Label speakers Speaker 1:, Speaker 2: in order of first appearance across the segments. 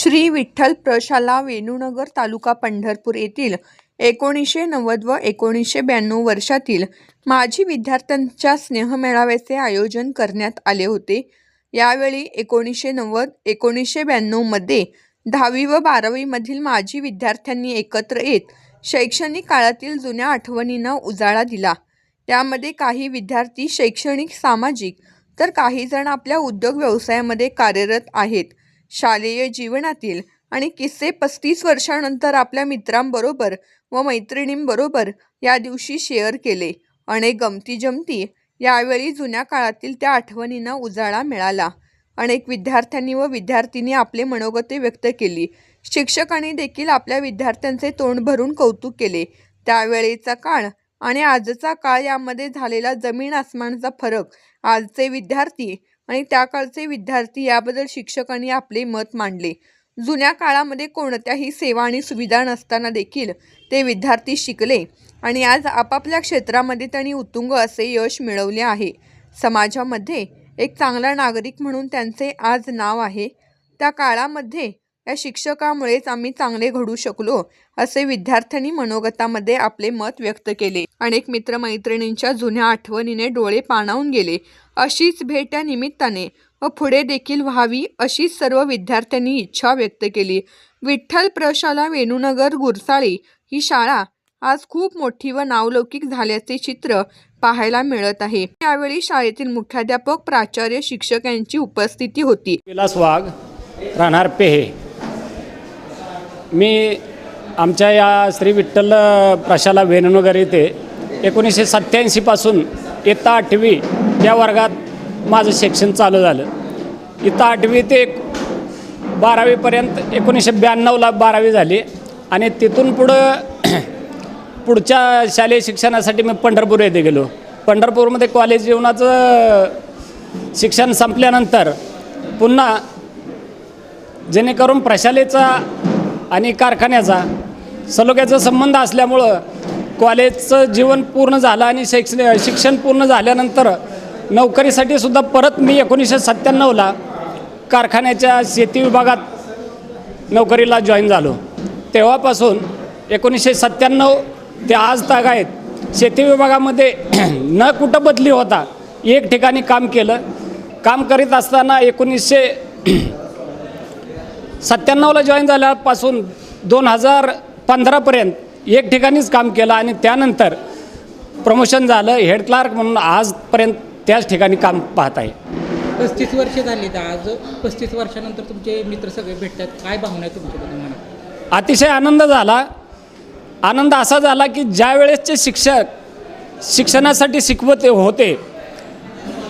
Speaker 1: श्री विठ्ठल प्रशाला वेणुनगर तालुका पंढरपूर येथील एकोणीसशे नव्वद व एकोणीसशे ब्याण्णव वर्षातील माजी विद्यार्थ्यांच्या स्नेहमेळाव्याचे आयोजन करण्यात आले होते. यावेळी एकोणीसशे नव्वद एकोणीसशे ब्याण्णवमध्ये दहावी व बारावीमधील माजी विद्यार्थ्यांनी एकत्र येत शैक्षणिक काळातील जुन्या आठवणींना उजाळा दिला. त्यामध्ये काही विद्यार्थी शैक्षणिक सामाजिक तर काही जण आपल्या उद्योग व्यवसायामध्ये कार्यरत आहेत. शालेय जीवनातील आणि किस्से पस्तीस वर्षानंतर आपल्या मित्रांबरोबर व मैत्रिणींबरोबर या दिवशी शेअर केले. अनेक गमती जमती यावेळी जुन्या काळातील त्या आठवणींना उजाळा मिळाला. अनेक विद्यार्थ्यांनी व विद्यार्थिनी आपले मनोगते व्यक्त केली. शिक्षकांनी देखील आपल्या विद्यार्थ्यांचे तोंड भरून कौतुक केले. त्यावेळेचा काळ आणि आजचा काळ यामध्ये झालेला जमीन आसमानचा फरक आजचे विद्यार्थी आणि त्या काळचे विद्यार्थी याबद्दल शिक्षकांनी आपले मत मांडले. जुन्या काळामध्ये कोणत्याही सेवा आणि सुविधा नसताना देखील ते विद्यार्थी शिकले आणि आज आपापल्या क्षेत्रामध्ये त्यांनी उत्तुंग असे यश मिळवले आहे. समाजामध्ये एक चांगला नागरिक म्हणून त्यांचे आज नाव आहे. त्या काळामध्ये या शिक्षकामुळेच आम्ही चांगले घडू शकलो असे विद्यार्थ्यांनी मनोगतामध्ये आपले मत व्यक्त केले. अनेक मित्रमैत्रिणींच्या जुन्या आठवणीने डोळे पाणावून गेले. अशीच भेटानिमित्ताने निमित्ताने व पुढे देखील व्हावी अशीच सर्व विद्यार्थ्यांनी इच्छा व्यक्त केली. विठ्ठल प्रशाला वेणुनगर गुरसाळी ही शाळा आज खूप मोठी व नावलौकिक झाल्याचे चित्र पाहायला मिळत आहे. यावेळी शाळेतील मुख्याध्यापक प्राचार्य शिक्षक यांची उपस्थिती होती.
Speaker 2: विलास वाघ राहणार पेहे. मी आमच्या या श्री विठ्ठल प्रशाला वेणुनगर येथे एकोणीसशे सत्त्याऐंशीपासून इयत्ता आठवी या वर्गात माझं शिक्षण चालू झालं. इयत्ता आठवी ते बारावीपर्यंत एकोणीसशे ब्याण्णवला बारावी झाली आणि तिथून पुढं पुढच्या शालेय शिक्षणासाठी मी पंढरपूर येथे गेलो. पंढरपूरमध्ये कॉलेज जीवनाचं शिक्षण संपल्यानंतर पुन्हा जेणेकरून प्रशालेचा आणि कारखान्याचा सलोख्याचा संबंध असल्यामुळं कॉलेजचं जीवन पूर्ण झालं आणि शैक्षणिक शिक्षण पूर्ण झाल्यानंतर नोकरीसाठी सुद्धा परत मी एकोणीसशे सत्त्याण्णवला कारखान्याच्या शेती विभागात नोकरीला जॉईन झालो. तेव्हापासून एकोणीसशे सत्त्याण्णव ते आज ताग आहेत. शेती विभागामध्ये न कुठं बदली होता एक ठिकाणी काम केलं. काम करीत असताना एकोणीसशे सत्त्याण्णवला जॉईन झाल्यापासून दोन हजार पंधरापर्यंत एक ठिकाणीच काम केलं आणि त्यानंतर प्रमोशन झालं. हेड क्लार्क म्हणून आजपर्यंत त्याच ठिकाणी काम पाहत आहे.
Speaker 3: पस्तीस वर्ष झाली तर आज पस्तीस वर्षानंतर तुमचे मित्र सगळे भेटतात. काय भावना आहे तुमच्याबद्दल म्हणा
Speaker 2: अतिशय आनंद झाला. आनंद असा झाला की ज्या वेळेसचे शिक्षक शिक्षणासाठी शिकवत होते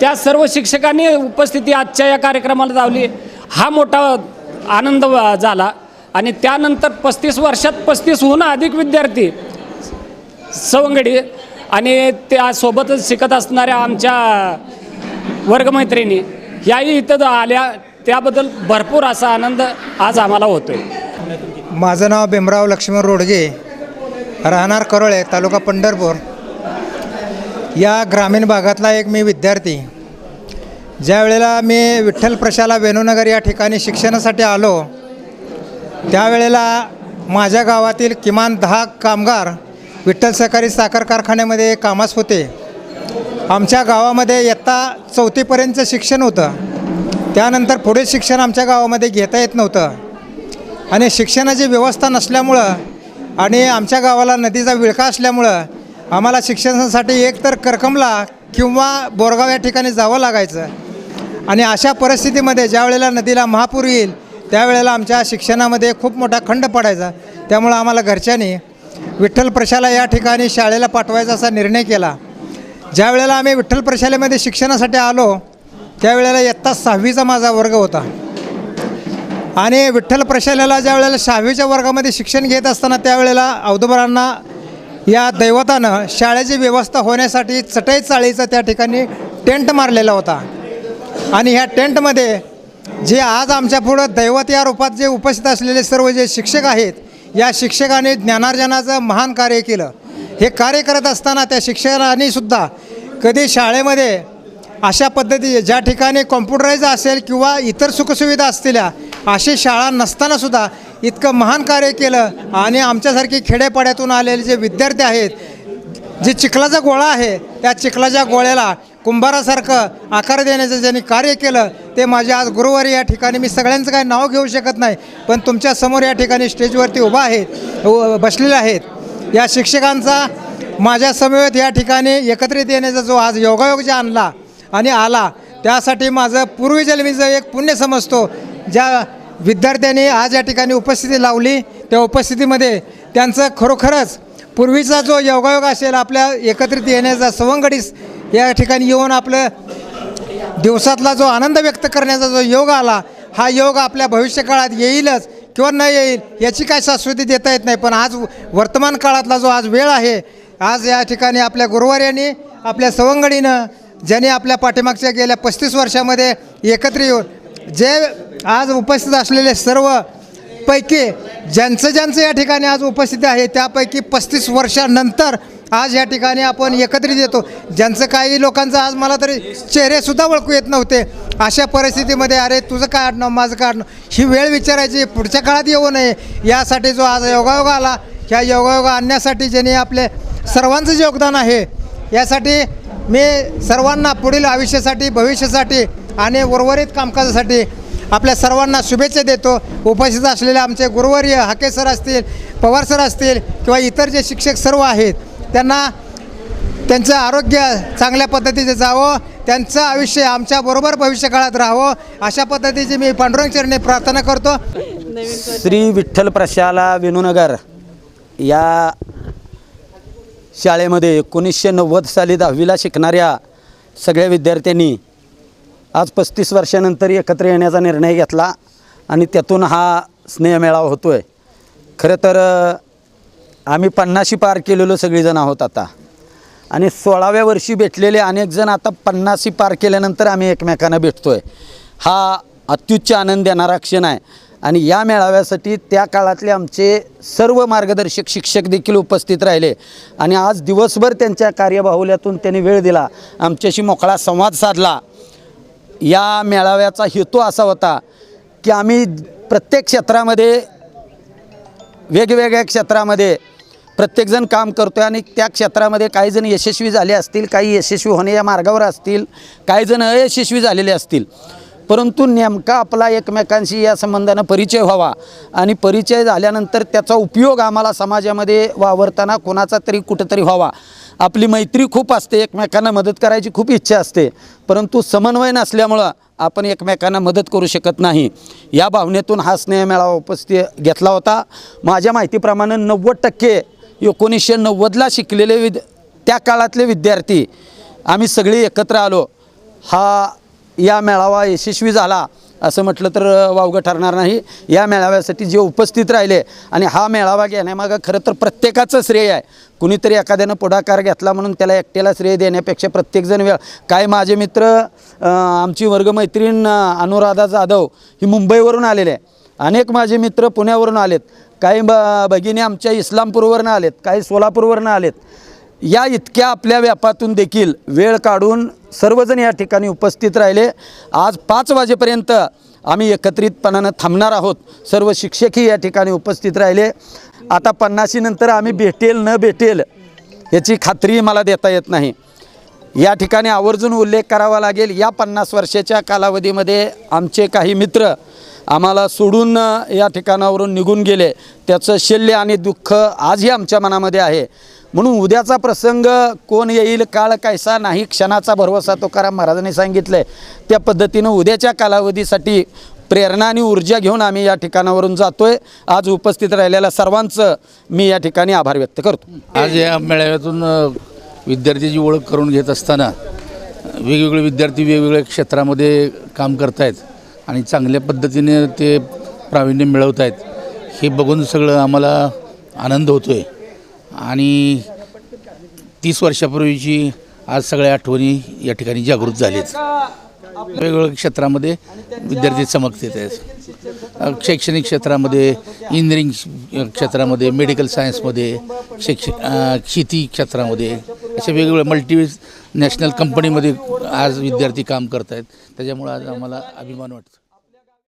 Speaker 2: त्या सर्व शिक्षकांनी उपस्थिती आजच्या या कार्यक्रमाला लावली. हा मोठा आनंद व- झाला. आणि त्यानंतर पस्तीस वर्षात पस्तीसहून अधिक विद्यार्थी सवंगडी आणि त्यासोबतच शिकत असणाऱ्या आमच्या वर्गमैत्रिणी याही इथं आल्या. त्याबद्दल भरपूर असा आनंद आज आम्हाला होतो आहे
Speaker 4: माझं नाव भीमराव लक्ष्मण रोडगे. राहणार करोळे तालुका पंढरपूर. या ग्रामीण भागातला एक मी विद्यार्थी. ज्या वेळेला मी विठ्ठल प्रशाला वेणूनगर या ठिकाणी शिक्षणासाठी आलो त्यावेळेला माझ्या गावातील किमान दहा कामगार विठ्ठल सहकारी साखर कारखान्यामध्ये कामास होते. आमच्या गावामध्ये इयत्ता चौथीपर्यंतचं शिक्षण होतं. त्यानंतर पुढे शिक्षण आमच्या गावामध्ये घेता येत नव्हतं. आणि शिक्षणाची व्यवस्था नसल्यामुळं आणि आमच्या गावाला नदीचा विळखा असल्यामुळं आम्हाला शिक्षणासाठी एकतर करकमला किंवा बोरगाव या ठिकाणी जावं लागायचं. आणि अशा परिस्थितीमध्ये ज्या वेळेला नदीला महापूर येईल त्यावेळेला आमच्या शिक्षणामध्ये खूप मोठा खंड पडायचा. त्यामुळं आम्हाला घरच्यांनी विठ्ठल प्रशाला या ठिकाणी शाळेला पाठवायचा असा निर्णय केला. ज्या वेळेला आम्ही विठ्ठल प्रशालेमध्ये शिक्षणासाठी आलो त्यावेळेला इयत्ता सहावीचा माझा वर्ग होता. आणि विठ्ठल प्रशालेला ज्या वेळेला सहावीच्या वर्गामध्ये शिक्षण घेत असताना त्यावेळेला औदुबरांना या दैवतानं शाळेची व्यवस्था होण्यासाठी चटई चाळीचा त्या ठिकाणी टेंट मारलेला होता. आणि ह्या टेंटमध्ये जे आज आमच्या पुढं दैवत या रूपात जे उपस्थित असलेले सर्व जे शिक्षक आहेत या शिक्षकाने ज्ञानार्जनाचं महान कार्य केलं. हे कार्य करत असताना त्या शिक्षकांनी सुद्धा कधी शाळेमध्ये अशा पद्धती ज्या ठिकाणी कॉम्प्युटराईज असेल किंवा इतर सुखसुविधा असलेल्या अशी शाळा नसतानासुद्धा इतकं महान कार्य केलं. आणि आमच्यासारखे खेडेपाड्यातून आलेले जे विद्यार्थी आहेत जे चिखलाचा गोळा आहे त्या चिखलाच्या गोळ्याला कुंभारासारखं आकार देण्याचं ज्यांनी कार्य केलं ते माझे आज गुरुवारी या ठिकाणी मी सगळ्यांचं काही नाव घेऊ शकत नाही पण तुमच्यासमोर या ठिकाणी स्टेजवरती उभा आहेत बसलेले आहेत. या शिक्षकांचा माझ्या समवेत या ठिकाणी एकत्रित येण्याचा जो आज योगायोग जे आणला आणि आला त्यासाठी माझं पूर्वीजन्मीचं एक पुण्य समजतो. ज्या विद्यार्थ्यांनी आज या ठिकाणी उपस्थिती लावली त्या उपस्थितीमध्ये त्यांचं खरोखरच पूर्वीचा जो योगायोग असेल आपल्या एकत्रित येण्याचा सवंगडीस या ठिकाणी येऊन आपलं दिवसातला जो आनंद व्यक्त करण्याचा जो योग आला हा योग आपल्या भविष्यकाळात येईलच किंवा न येईल याची काय शाश्वती देता येत नाही. पण आज वर्तमान काळातला जो आज वेळ आहे आज या ठिकाणी आपल्या गुरुवार्यांनी आपल्या सवंगडीनं ज्यांनी आपल्या पाठीमागच्या गेल्या पस्तीस वर्षामध्ये एकत्र येऊन जे आज उपस्थित असलेले सर्व पैकी ज्यांचं ज्यांचं या ठिकाणी आज उपस्थिती आहे त्यापैकी पस्तीस वर्षानंतर आज या ठिकाणी आपण एकत्रित येतो. ज्यांचं काही लोकांचं आज मला तरी चेहरेसुद्धा ओळखू येत नव्हते. अशा परिस्थितीमध्ये अरे तुझं काय आडणं माझं काय आडणं ही वेळ विचारायची पुढच्या काळात येऊ नये. यासाठी जो आज योगायोग आला ह्या योगायोग आणण्यासाठी ज्यांनी आपले सर्वांचं योगदान आहे यासाठी मी सर्वांना पुढील आयुष्यासाठी भविष्यासाठी आणि उर्वरित कामकाजासाठी आपल्या सर्वांना शुभेच्छा देतो. उपस्थित असलेले आमचे गुरुवर्य हाके सर असतील पवार सर असतील किंवा इतर जे शिक्षक सर्व आहेत त्यांना त्यांचं आरोग्य चांगल्या पद्धतीचे जावं त्यांचं आयुष्य आमच्याबरोबर भविष्यकाळात राहावं अशा पद्धतीची मी पांडुरंग चरणी प्रार्थना करतो.
Speaker 5: श्री विठ्ठल प्रशाला विनूनगर या शाळेमध्ये एकोणीसशे नव्वद साली दहावीला शिकणाऱ्या सगळ्या विद्यार्थ्यांनी आज पस्तीस वर्षानंतर एकत्र येण्याचा निर्णय घेतला आणि त्यातून हा स्नेहमेळावा होतो आहे खरं तर आम्ही पन्नाशी पार केलेलो सगळीजण आहोत आता. आणि सोळाव्या वर्षी भेटलेले अनेक जण आता पन्नासी पार केल्यानंतर आम्ही एकमेकांना भेटतो आहे हा अत्युच्च आनंद देणारा क्षण आहे. आणि या मेळाव्यासाठी त्या काळातले आमचे सर्व मार्गदर्शक शिक्षक देखील उपस्थित राहिले. आणि आज दिवसभर त्यांच्या कार्यबाहुल्यातून त्यांनी वेळ दिला. आमच्याशी मोकळा संवाद साधला. या मेळाव्याचा हेतू असा होता की आम्ही प्रत्येक क्षेत्रामध्ये वेगवेगळ्या क्षेत्रामध्ये प्रत्येकजण काम करतो आहे आणि त्या क्षेत्रामध्ये काही जण यशस्वी झाले असतील काही यशस्वी होणे या मार्गावर असतील काही जण अयशस्वी झालेले असतील. परंतु नेमका आपला एकमेकांशी या संबंधानं परिचय व्हावा आणि परिचय झाल्यानंतर त्याचा उपयोग आम्हाला समाजामध्ये वावरताना कोणाचा तरी कुठंतरी व्हावा. आपली मैत्री खूप असते एकमेकांना मदत करायची खूप इच्छा असते. परंतु समन्वय नसल्यामुळं आपण एकमेकांना मदत करू शकत नाही. या भावनेतून हा स्नेहमेळावा उपस्थित घेतला होता. माझ्या माहितीप्रमाणे नव्वद टक्के एकोणीसशे नव्वदला शिकलेले विद त्या काळातले विद्यार्थी आम्ही सगळे एकत्र आलो. हा या मेळावा यशस्वी झाला असं म्हटलं तर वावगं ठरणार नाही. या मेळाव्यासाठी जे उपस्थित राहिले आणि हा मेळावा घेण्यामागं खरं तर प्रत्येकाचं श्रेय आहे. कुणीतरी एखाद्यानं पुढाकार घेतला म्हणून त्याला एकट्याला श्रेय देण्यापेक्षा प्रत्येकजण वेळ. काय माझे मित्र आमची वर्गमैत्रीण अनुराधा जाधव ही मुंबईवरून आलेले. आहे अनेक माझे मित्र पुण्यावरून आलेत. काही ब भगिनी आमच्या इस्लामपूरवरनं आलेत काही सोलापूरवरनं आलेत. या इतक्या आपल्या व्यापातून देखील वेळ काढून सर्वजण या ठिकाणी उपस्थित राहिले. आज पाच वाजेपर्यंत आम्ही एकत्रितपणानं थांबणार आहोत. सर्व शिक्षकही या ठिकाणी उपस्थित राहिले. आता पन्नाशीनंतर आम्ही भेटेल न भेटेल याची खात्री मला देता येत नाही. या ठिकाणी आवर्जून उल्लेख करावा लागेल. या पन्नास वर्षाच्या कालावधीमध्ये आमचे काही मित्र आम्हाला सोडून या ठिकाणावरून निघून गेले. त्याचं शल्य आणि दुःख आजही आमच्या मनामध्ये आहे. म्हणून उद्याचा प्रसंग कोण येईल काळ कायसा नाही क्षणाचा भरवसा तुकाराम महाराजांनी सांगितलं आहे त्या पद्धतीनं उद्याच्या कालावधीसाठी प्रेरणा आणि ऊर्जा घेऊन आम्ही या ठिकाणावरून जातो आहे आज उपस्थित राहिलेल्या सर्वांचं मी या ठिकाणी आभार व्यक्त करतो.
Speaker 6: आज या मेळाव्यातून विद्यार्थ्याची ओळख करून घेत असताना वेगवेगळे विद्यार्थी वेगवेगळ्या क्षेत्रामध्ये काम करतायत. आहेत आणि चांगल्या पद्धतीने ते प्रावीण्य मिळवत आहेत हे बघून सगळं आम्हाला आनंद होतो आहे आणि तीस वर्षापूर्वीची आज सगळ्या आठवणी या ठिकाणी जागृत झालीत. वेगवेगळ्या क्षेत्रामध्ये विद्यार्थी चमकतात आहेत. शैक्षणिक क्षेत्रामध्ये इंजिनिअरिंग क्षेत्रामध्ये मेडिकल सायन्समध्ये शैक्ष शेती क्षेत्रामध्ये अशा वेगवेगळ्या मल्टी नॅशनल कंपनीमध्ये आज विद्यार्थी काम करत आहेत त्याच्यामुळं आज आम्हाला अभिमान वाटतो.